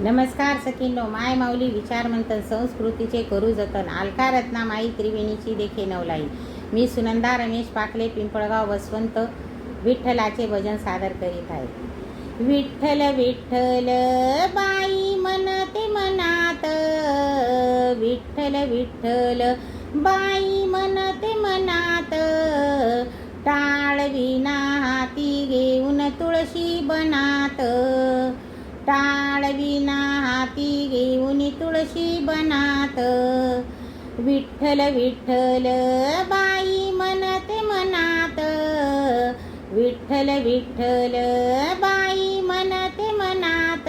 नमस्कार सखिनो माय माऊली विचार मंथन संस्कृतीचे करू जतन. आलका रत्ना माई त्रिवेणीची देखे नवलाई. मी सुनंदा रमेश पाकले पिंपळगाव वसवंत विठ्ठलाचे भजन सादर करीत आहे. विठ्ठल विठ्ठल बाई मनते मनात. विठ्ठल विठ्ठल बाई मनते मनात. टाळविना हाती घेऊन तुळशी बनात. टाळ विना हाती घेऊन तुळशी बनात. विठ्ठल विठ्ठल बाई म्हणत मनात. विठ्ठल विठ्ठल बाई म्हणते मनात.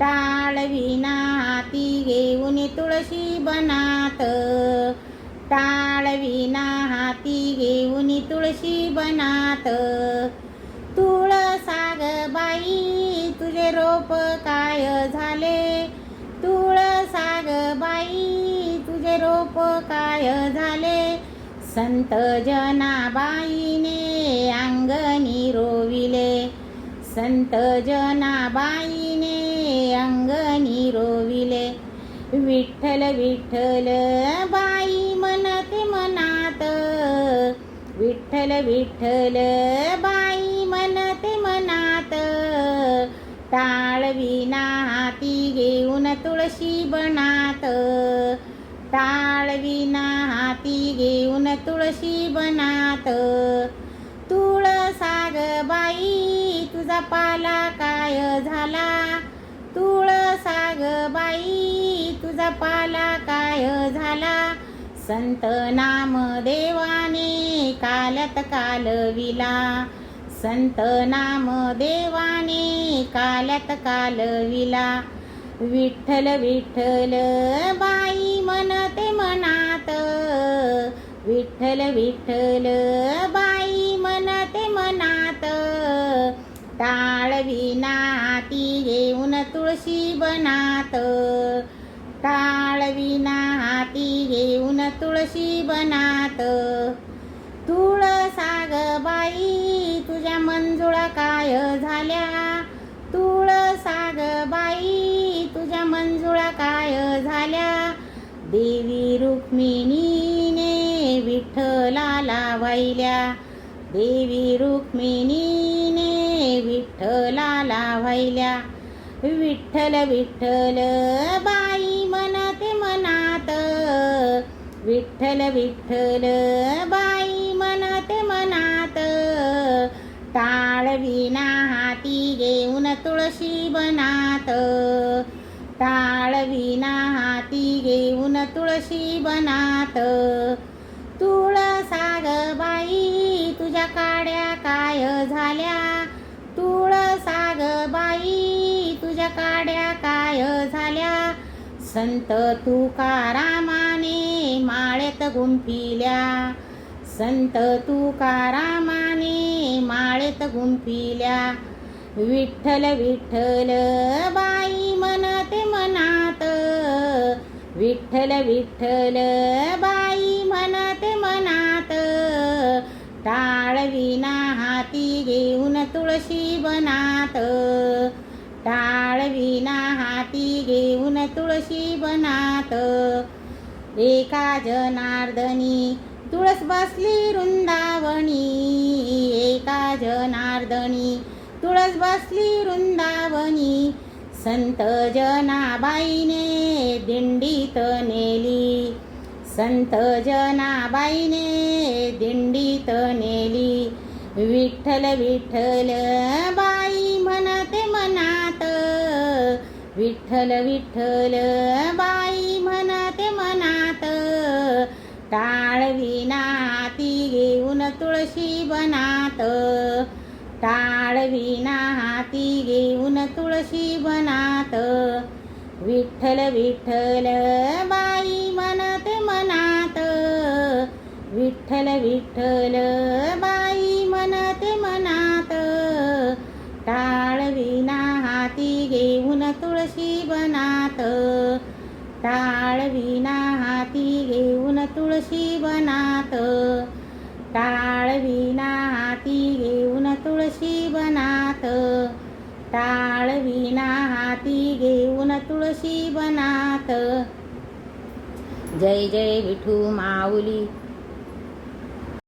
टाळ विना हाती घेऊन तुळशी बनात. टाळ विना हाती घेऊन तुळशी बनात. संत जनाबाईने अंगणी रोविले संत जनाबाईने अंगणी रोविले विठ्ठल विठ्ठल बाई मनते मनात. विठ्ठल विठ्ठल बाई मनते मनात. टाळ विना हाती घेऊन तुळशी बनात. टाळविना हाती घेऊन तुळशी बनात. तुळसाग बाई तुझा पाला काय झाला? तुळसाग बाई तुझा पाला काय झाला? संत नाम देवाने कालत कालविला. संत नाम देवाने कालत कालविला. विठ्ठल विठ्ठल मन ते मनात. विठ्ठल विठ्ठल बाई मनते मनात. टाळ विना हाती घेऊन तुळशी बनात. टाळ विना हाती घेऊन तुळशी बनात. तुळसाग बाई तुझ्या मंजुळा काय झाल्या? तुळसाग बाई तुझ्या मंजुळा काय झाल्या? देवी रुक्मिणीने विठ्ठलाला वाहिल्या. देवी रुक्मिणीने विठ्ठलाला वाहिल्या. विठ्ठल विठ्ठल बाई मनते मनात. विठ्ठल विठ्ठल बाई मनते. मनात टाळविना हाती घेऊन तुळशी बनात. टाळविना तुळशी बनात. तुळसाग बाई तुझ्या काड्या काय झाल्या? तुळसाग बाई तुझ्या काड्या काय झाल्या? संत तुकारामाने माळेत गुंफिल्या. संत तुकारामाने माळेत गुंफिल्या. विठ्ठल विठ्ठल बाई विठ्ठल विठ्ठल बाई म्हणत मनात. टाळविना हाती घेऊन तुळशी बनात. टाळविना हाती घेऊन तुळशी बनात. एका जनार्दनी तुळस बसली वृंदावणी एका जनार्दनी तुळस बसली वृंदावणी संत जनाबाईने दिंडीत नेली. संत जनाबाईने दिंडीत नेली. विठ्ठल विठ्ठल बाई म्हणते मनात. विठ्ठल विठ्ठल बाई म्हणते मनात. टाळवी नाती घेऊन तुळशी बना जीवनात. विठ्ठल विठ्ठल बाई मनते मनात. विठ्ठल विठ्ठल बाई मनते. मनात टाळविना हाती घेऊन तुळशी बनात. टाळविना हाती घेऊन तुळशी बनात. टाळविना हाती घेऊन तुळशी बनात. टाळ वीणा हाती घेऊन तुळशी बनात. जय जय विठू माऊली.